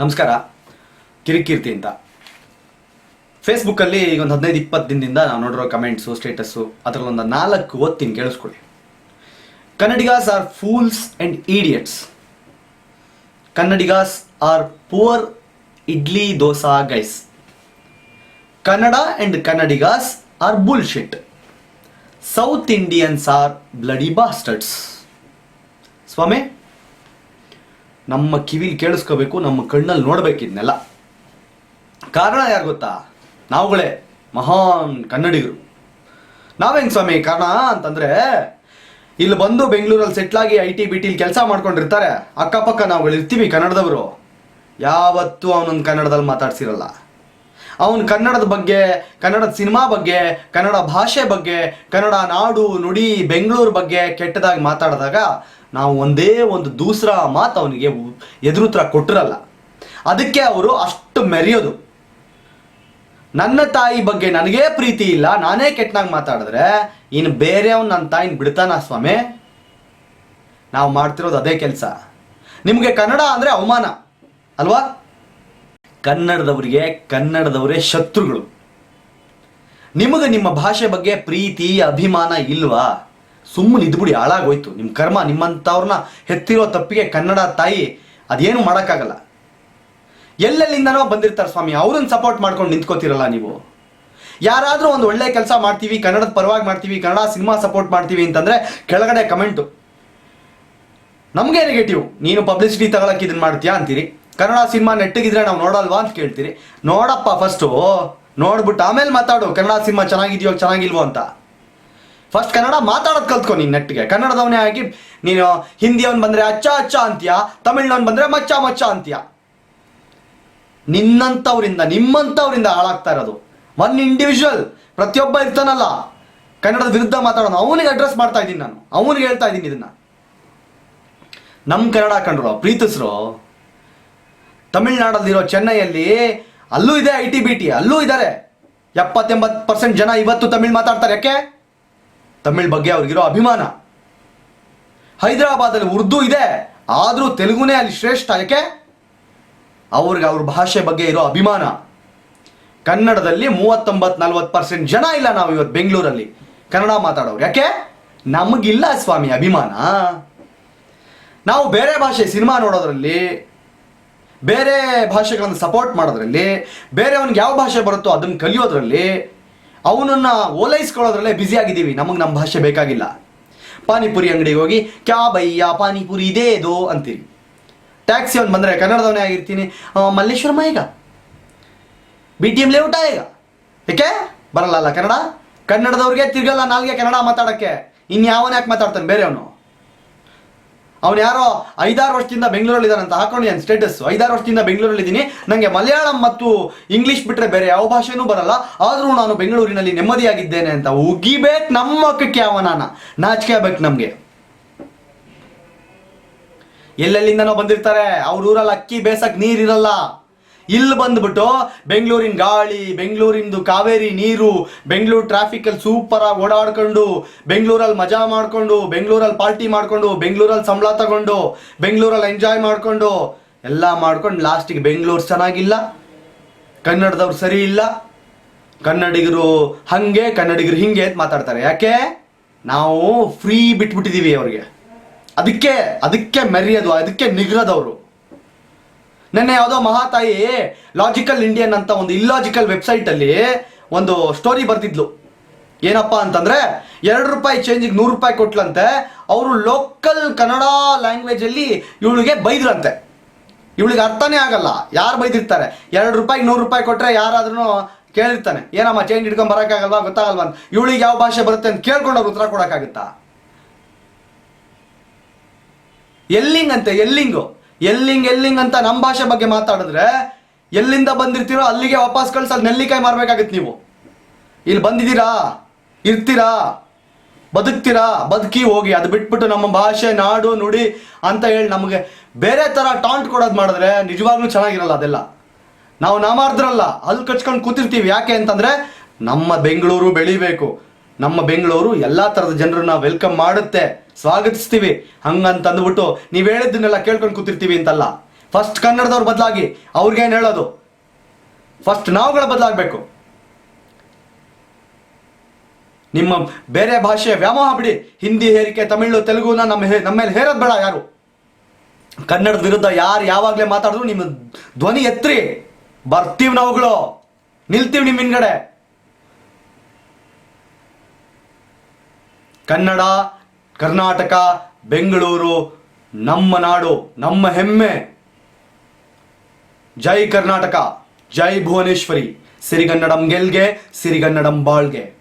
ನಮಸ್ಕಾರ. ಕಿರಿಕೀರ್ತಿ ಅಂತ. ಫೇಸ್ಬುಕ್ಕಲ್ಲಿ ಈಗ ಒಂದು ಹದಿನೈದು ಇಪ್ಪತ್ತು ದಿನದಿಂದ ನಾವು ನೋಡಿರೋ ಕಮೆಂಟ್ಸು ಸ್ಟೇಟಸ್ಸು ಅದರಲ್ಲೊಂದು ನಾಲ್ಕು ಓದ್ತೀನಿ ಕೇಳಿಸ್ಕೊಳ್ಳಿ. Kannadigas are fools and idiots Kannadigas are poor idli dosa guys Kannada and Kannadigas are bullshit South Indians are bloody bastards ಸ್ವಾಮಿ ನಮ್ಮ ಕಿವಿಲಿ ಕೇಳಿಸ್ಕೋಬೇಕು, ನಮ್ಮ ಕಣ್ಣಲ್ಲಿ ನೋಡ್ಬೇಕು ಇದನ್ನೆಲ್ಲ. ಕಾರಣ ಯಾರು ಗೊತ್ತಾ? ನಾವುಗಳೇ ಮಹಾನ್ ಕನ್ನಡಿಗರು. ನಾವೇನು ಸ್ವಾಮಿ ಕಾರಣ ಅಂತಂದ್ರೆ, ಇಲ್ಲಿ ಬಂದು ಬೆಂಗಳೂರಲ್ಲಿ ಸೆಟ್ಲಾಗಿ ಐ ಟಿ ಬಿ ಟಿಲಿ ಕೆಲಸ ಮಾಡ್ಕೊಂಡಿರ್ತಾರೆ. ಅಕ್ಕಪಕ್ಕ ನಾವುಗಳು ಇರ್ತೀವಿ ಕನ್ನಡದವರು. ಯಾವತ್ತೂ ಅವನೊಂದು ಕನ್ನಡದಲ್ಲಿ ಮಾತಾಡ್ಸಿರಲ್ಲ. ಅವನು ಕನ್ನಡದ ಬಗ್ಗೆ, ಕನ್ನಡದ ಸಿನಿಮಾ ಬಗ್ಗೆ, ಕನ್ನಡ ಭಾಷೆ ಬಗ್ಗೆ, ಕನ್ನಡ ನಾಡು, ನುಡಿ, ಬೆಂಗಳೂರು ಬಗ್ಗೆ ಕೆಟ್ಟದಾಗಿ ಮಾತಾಡಿದಾಗ ನಾವು ಒಂದೇ ಒಂದು ದೂಸರ ಮಾತು ಅವನಿಗೆ ಎದುರುತ್ರ ಕೊಟ್ಟಿರಲ್ಲ. ಅದಕ್ಕೆ ಅವರು ಅಷ್ಟು ಮೆರೆಯೋದು. ನನ್ನ ತಾಯಿ ಬಗ್ಗೆ ನನಗೇ ಪ್ರೀತಿ ಇಲ್ಲ, ನಾನೇ ಕೆಟ್ಟನಾಗಿ ಮಾತಾಡಿದ್ರೆ ಇನ್ನು ಬೇರೆಯವ್ನು ನನ್ನ ತಾಯಿನ ಬಿಡ್ತಾನ ಸ್ವಾಮಿ? ನಾವು ಮಾಡ್ತಿರೋದು ಅದೇ ಕೆಲಸ. ನಿಮಗೆ ಕನ್ನಡ ಅಂದರೆ ಅವಮಾನ, ಅಲ್ವಾ? ಕನ್ನಡದವರಿಗೆ, ಕನ್ನಡದವರೇ ಶತ್ರುಗಳು. ನಿಮಗೆ ನಿಮ್ಮ ಭಾಷೆ ಬಗ್ಗೆ ಪ್ರೀತಿ, ಅಭಿಮಾನ ಇಲ್ವಾ? ಸುಮ್ಮನೆ ಇದ್ಬಿಡಿ ಹಾಳಾಗೋಯ್ತು. ನಿಮ್ಮ ಕರ್ಮ ನಿಮ್ಮಂಥವ್ರನ್ನ ಹೆತ್ತಿರೋ ತಪ್ಪಿಗೆ ಕನ್ನಡ ತಾಯಿ ಅದೇನು ಮಾಡೋಕ್ಕಾಗಲ್ಲ. ಎಲ್ಲೆಲ್ಲಿಂದನೋ ಬಂದಿರ್ತಾರೆ ಸ್ವಾಮಿ, ಅವ್ರನ್ನ ಸಪೋರ್ಟ್ ಮಾಡ್ಕೊಂಡು ನಿಂತ್ಕೋತಿರಲ್ಲ ನೀವು. ಯಾರಾದರೂ ಒಂದು ಒಳ್ಳೆ ಕೆಲಸ ಮಾಡ್ತೀವಿ, ಕನ್ನಡದ ಪರವಾಗಿ ಮಾಡ್ತೀವಿ, ಕನ್ನಡ ಸಿನಿಮಾ ಸಪೋರ್ಟ್ ಮಾಡ್ತೀವಿ ಅಂತಂದರೆ ಕೆಳಗಡೆ ಕಮೆಂಟು. ನಮಗೆ ನೆಗೆಟಿವ್ ನೀನು ಪಬ್ಲಿಸಿಟಿ ತಗೊಳಕ್ಕೆ ಇದನ್ನ ಮಾಡ್ತೀಯಾ ಅಂತೀರಿ. ಕನ್ನಡ ಸಿನಿಮಾ ನೆಟ್ಟಿಗಿದ್ರೆ ನಾವು ನೋಡಲ್ವಾ ಅಂತ ಕೇಳ್ತೀರಿ. ನೋಡಪ್ಪ ಫಸ್ಟು ನೋಡ್ಬಿಟ್ಟು ಆಮೇಲೆ ಮಾತಾಡು, ಕನ್ನಡ ಸಿನಿಮಾ ಚೆನ್ನಾಗಿದೆಯೋ ಚೆನ್ನಾಗಿಲ್ವೋ ಅಂತ. ಫಸ್ಟ್ ಕನ್ನಡ ಮಾತಾಡೋದು ಕಲ್ತ್ಕೊ ನೀನು ನೆಟ್ಟಿಗೆ ಕನ್ನಡದವನೇ ಆಗಿ ನೀನು ಹಿಂದಿಯವನ್ ಬಂದರೆ ಅಚ್ಚ ಅಚ್ಚ ಅಂತೀಯ, ತಮಿಳ್ನವ್ನು ಬಂದರೆ ಮಚ್ಚ ಮಚ್ಚ ಅಂತೀಯ. ನಿನ್ನಂಥವ್ರಿಂದ ನಿಮ್ಮಂಥವ್ರಿಂದ ಹಾಳಾಗ್ತಾ ಇರೋದು. ಒನ್ ಇಂಡಿವಿಜುವಲ್ ಪ್ರತಿಯೊಬ್ಬ ಇರ್ತಾನಲ್ಲ. ಕನ್ನಡದ ವಿರುದ್ಧ ಮಾತಾಡೋನು ಅವನಿಗೆ ಅಡ್ರೆಸ್ ಮಾಡ್ತಾ ಇದ್ದೀನಿ ನಾನು. ಅವನಿಗೆ ಹೇಳ್ತಾ ಇದ್ದೀನಿ ಇದನ್ನ. ನಮ್ಮ ಕನ್ನಡ ಕಂಡ್ರು ಪ್ರೀತಿಸ್ರು ತಮಿಳ್ನಾಡಲ್ಲಿರೋ ಚೆನ್ನೈಯಲ್ಲಿ ಅಲ್ಲೂ ಇದೆ ಐ ಟಿ ಬಿ ಟಿ, ಅಲ್ಲೂ ಇದ್ದಾರೆ. ಎಪ್ಪತ್ತೆಂಬತ್ತು ಪರ್ಸೆಂಟ್ ಜನ ಇವತ್ತು ತಮಿಳ್ ಮಾತಾಡ್ತಾರೆ. ಯಾಕೆ? ತಮಿಳ್ ಬಗ್ಗೆ ಅವ್ರಿಗಿರೋ ಅಭಿಮಾನ. ಹೈದರಾಬಾದಲ್ಲಿ ಉರ್ದು ಇದೆ, ಆದರೂ ತೆಲುಗುನೇ ಅಲ್ಲಿ ಶ್ರೇಷ್ಠ. ಯಾಕೆ? ಅವ್ರಿಗೆ ಅವ್ರ ಭಾಷೆ ಬಗ್ಗೆ ಇರೋ ಅಭಿಮಾನ. ಕನ್ನಡದಲ್ಲಿ ಮೂವತ್ತೊಂಬತ್ತು ನಲ್ವತ್ತು ಪರ್ಸೆಂಟ್ ಜನ ಇಲ್ಲ ನಾವು ಇವತ್ತು ಬೆಂಗಳೂರಲ್ಲಿ. ಕನ್ನಡ ಮಾತಾಡೋರು. ಯಾಕೆ? ನಮಗಿಲ್ಲ ಸ್ವಾಮಿ ಅಭಿಮಾನ. ನಾವು ಬೇರೆ ಭಾಷೆ ಸಿನಿಮಾ ನೋಡೋದ್ರಲ್ಲಿ ಬೇರೆ ಭಾಷೆಗಳನ್ನು ಸಪೋರ್ಟ್ ಮಾಡೋದ್ರಲ್ಲಿ ಬೇರೆಯವನಿಗೆ ಯಾವ ಭಾಷೆ ಬರುತ್ತೋ ಅದನ್ನು ಕಲಿಯೋದ್ರಲ್ಲಿ, ಅವನನ್ನು ಓಲೈಸ್ಕೊಳ್ಳೋದ್ರಲ್ಲೇ ಬ್ಯುಸಿ ಆಗಿದ್ದೀವಿ. ನಮಗೆ ನಮ್ಮ ಭಾಷೆ ಬೇಕಾಗಿಲ್ಲ. ಪಾನಿಪುರಿ ಅಂಗಡಿಗೆ ಹೋಗಿ, ಕ್ಯಾ ಬಯ್ಯ ಪಾನಿಪುರಿ ಇದೇ ಇದು ಅಂತೀರಿ. ಟ್ಯಾಕ್ಸಿ ಅವ್ನು ಬಂದರೆ, ಕನ್ನಡದವನೇ ಆಗಿರ್ತೀನಿ. ಮಲ್ಲೇಶ್ವರಮ್ಮ ಈಗ ಬಿ ಟಿ ಎಂ ಲೇಔಟ ಈಗ ಏಕೆ ಬರಲ್ಲ ಕನ್ನಡ? ಕನ್ನಡದವ್ರಿಗೆ ತಿರ್ಗಲ್ಲ, ನಾಲ್ಗೆ ಕನ್ನಡ ಮಾತಾಡೋಕ್ಕೆ. ಇನ್ಯಾವನ ಯಾಕೆ ಮಾತಾಡ್ತಾನೆ ಬೇರೆಯವನು ಅವನು ಯಾರೋ ಐದಾರು ವರ್ಷದಿಂದ ಬೆಂಗಳೂರಲ್ಲಿ ಇದ್ದಾನಂತ ಹಾಕೊಂಡು ನಾನು ಸ್ಟೇಟಸ್ ಐದಾರು ವರ್ಷದಿಂದ ಬೆಂಗಳೂರಲ್ಲಿ ಇದ್ದೀನಿ ನನಗೆ ಮಲಯಾಳಂ ಮತ್ತು ಇಂಗ್ಲೀಷ್ ಬಿಟ್ಟರೆ ಬೇರೆ ಯಾವ ಭಾಷೆನೂ ಬರಲ್ಲ. ಆದರೂ ನಾನು ಬೆಂಗಳೂರಿನಲ್ಲಿ ನೆಮ್ಮದಿಯಾಗಿದ್ದೇನೆ ಅಂತ ಉಗಿಬೇಕು ನಮ್ಮ ಅಕ್ಕಕ್ಕೆ ಅವನಾನ. ನಾಚಿಕೆ ಆಗ್ಬೇಕು ನಮಗೆ. ಎಲ್ಲೆಲ್ಲಿಂದನೋ ಬಂದಿರ್ತಾರೆ. ಅವ್ರ ಊರಲ್ಲಿ ಅಕ್ಕಿ ಬೇಸಕ್ಕೆ ನೀರಿರಲ್ಲ. ಇಲ್ಲಿ ಬಂದ್ಬಿಟ್ಟು ಬೆಂಗಳೂರಿನ ಗಾಳಿ, ಬೆಂಗಳೂರಿಂದು ಕಾವೇರಿ ನೀರು, ಬೆಂಗಳೂರು ಟ್ರಾಫಿಕಲ್ಲಿ ಸೂಪರಾಗಿ ಓಡಾಡ್ಕೊಂಡು ಬೆಂಗಳೂರಲ್ಲಿ ಮಜಾ ಮಾಡ್ಕೊಂಡು ಬೆಂಗಳೂರಲ್ಲಿ ಪಾರ್ಟಿ ಮಾಡ್ಕೊಂಡು ಬೆಂಗಳೂರಲ್ಲಿ ಸಂಬಳ ತಗೊಂಡು ಬೆಂಗಳೂರಲ್ಲಿ ಎಂಜಾಯ್ ಮಾಡ್ಕೊಂಡು, ಎಲ್ಲ ಮಾಡ್ಕೊಂಡು ಲಾಸ್ಟಿಗೆ ಬೆಂಗಳೂರು ಚೆನ್ನಾಗಿಲ್ಲ. ಕನ್ನಡದವ್ರು ಸರಿ ಇಲ್ಲ. ಕನ್ನಡಿಗರು ಹಂಗೆ, ಕನ್ನಡಿಗರು ಹಿಂಗೆ ಅಂತ ಮಾತಾಡ್ತಾರೆ. ಯಾಕೆ? ನಾವು ಫ್ರೀ ಬಿಟ್ಬಿಟ್ಟಿದ್ದೀವಿ ಅವ್ರಿಗೆ. ಅದಕ್ಕೆ ಅದಕ್ಕೆ ಮೆರೆಯೋದು, ಅದಕ್ಕೆ ನಿಗ್ರದವರು. ನೆನ್ನೆ ಯಾವುದೋ ಮಹಾತಾಯಿ ಲಾಜಿಕಲ್ ಇಂಡಿಯನ್ ಅಂತ ಒಂದು ಇಲ್ಲಾಜಿಕಲ್ ವೆಬ್ಸೈಟಲ್ಲಿ ಒಂದು ಸ್ಟೋರಿ ಬರ್ತಿದ್ಲು. ಏನಪ್ಪ ಅಂತಂದ್ರೆ, ಎರಡು ರೂಪಾಯಿ ಚೇಂಜಿಗೆ ನೂರು ರೂಪಾಯಿ ಕೊಟ್ಲಂತೆ, ಅವರು ಲೋಕಲ್ ಕನ್ನಡ ಲ್ಯಾಂಗ್ವೇಜಲ್ಲಿ ಇವಳಿಗೆ ಬೈದ್ರಂತೆ. ಇವಳಿಗೆ ಅರ್ಥನೇ ಆಗಲ್ಲ. ಯಾರು ಬೈದಿರ್ತಾರೆ? ಎರಡು ರೂಪಾಯಿಗೆ ನೂರು ರೂಪಾಯಿ ಕೊಟ್ಟರೆ ಯಾರಾದ್ರೂ ಕೇಳಿರ್ತಾನೆ. ಏನಮ್ಮ ಚೇಂಜ್ ಹಿಡ್ಕೊಂಡು ಬರೋಕ್ಕಾಗಲ್ವಾ? ಗೊತ್ತಾಗಲ್ವಾ ಅಂತ. ಇವಳಿಗೆ ಯಾವ ಭಾಷೆ ಬರುತ್ತೆ ಅಂತ ಕೇಳ್ಕೊಂಡು ಉತ್ತರ ಕೊಡೋಕ್ಕಾಗುತ್ತಾ? ಎಲ್ಲಿಂಗ್ ಅಂತೆ ಎಲ್ಲಿಂಗು? ಎಲ್ಲಿಂಗ್ ಎಲ್ಲಿಂಗ್ ಅಂತ ನಮ್ಮ ಭಾಷೆ ಬಗ್ಗೆ ಮಾತಾಡಿದ್ರೆ ಎಲ್ಲಿಂದ ಬಂದಿರ್ತೀರೋ ಅಲ್ಲಿಗೆ ವಾಪಸ್ ಕಳ್ಸಿ ಅಲ್ಲಿ ನೆಲ್ಲಿಕಾಯಿ ಮಾರ್ಬೇಕಾಗತ್ತೆ ನೀವು. ಇಲ್ಲಿ ಬಂದಿದ್ದೀರಾ? ಇರ್ತೀರಾ? ಬದುಕ್ತೀರಾ? ಬದುಕಿ ಹೋಗಿ, ಅದು ಬಿಟ್ಬಿಟ್ಟು ನಮ್ಮ ಭಾಷೆ, ನಾಡು, ನುಡಿ ಅಂತ ಹೇಳಿ ನಮಗೆ ಬೇರೆ ಥರ ಟಾಂಟ್ ಕೊಡೋದು ಮಾಡಿದ್ರೆ ನಿಜವಾಗ್ಲೂ ಚೆನ್ನಾಗಿರಲ್ಲ ಅದೆಲ್ಲ. ನಾವು ನಾಮಾರ್ದ್ರಲ್ಲ, ಅಲ್ಲಿ ಕಚ್ಕೊಂಡು ಕೂತಿರ್ತೀವಿ. ಯಾಕೆ ಅಂತಂದ್ರೆ ನಮ್ಮ ಬೆಂಗಳೂರು ಬೆಳಿಬೇಕು. ನಮ್ಮ ಬೆಂಗಳೂರು ಎಲ್ಲಾ ತರದ ಜನರನ್ನ ವೆಲ್ಕಮ್ ಮಾಡುತ್ತೆ. ಸ್ವಾಗತಿಸ್ತೀವಿ. ಹಂಗಂತ ಅಂದ್ಬಿಟ್ಟು ನೀವು ಹೇಳಿದ್ದನ್ನೆಲ್ಲ ಕೇಳ್ಕೊಂಡು ಕೂತಿರ್ತೀವಿ ಅಂತಲ್ಲ. ಫಸ್ಟ್ ಕನ್ನಡದವ್ರ ಬದಲಾಗಿ ಅವ್ರಿಗೇನು ಹೇಳೋದು? ಫಸ್ಟ್ ನಾವುಗಳ ಬದಲಾಗಬೇಕು. ನಿಮ್ಮ ಬೇರೆ ಭಾಷೆ ವ್ಯಾಮೋಹ ಬಿಡಿ. ಹಿಂದಿ ಹೇರಿಕೆ, ತಮಿಳು, ತೆಲುಗುನ ನಮ್ಮ ನಮ್ಮ ಮೇಲೆ ಹೇರೋದು ಬೇಡ ಯಾರು. ಕನ್ನಡದ ವಿರುದ್ಧ ಯಾರು ಯಾವಾಗಲೇ ಮಾತಾಡಿದ್ರು ನಿಮ್ಮ ಧ್ವನಿ ಎತ್ರಿ. ಬರ್ತೀವಿ ನಾವುಗಳು. ನಿಲ್ತೀವಿ ನಿಮ್ಮ ಹಿಂದ್ಗಡೆ. ಕನ್ನಡ, ಕರ್ನಾಟಕ, ಬೆಂಗಳೂರು, ನಮ್ಮ ನಾಡು, ನಮ್ಮ ಹೆಮ್ಮೆ. ಜೈ ಕರ್ನಾಟಕ, ಜೈ ಭುವನೇಶ್ವರಿ. ಸಿರಿಗನ್ನಡಂ ಗೆಲ್ಗೆ, ಸಿರಿಗನ್ನಡಂ ಬಾಳ್ಗೆ.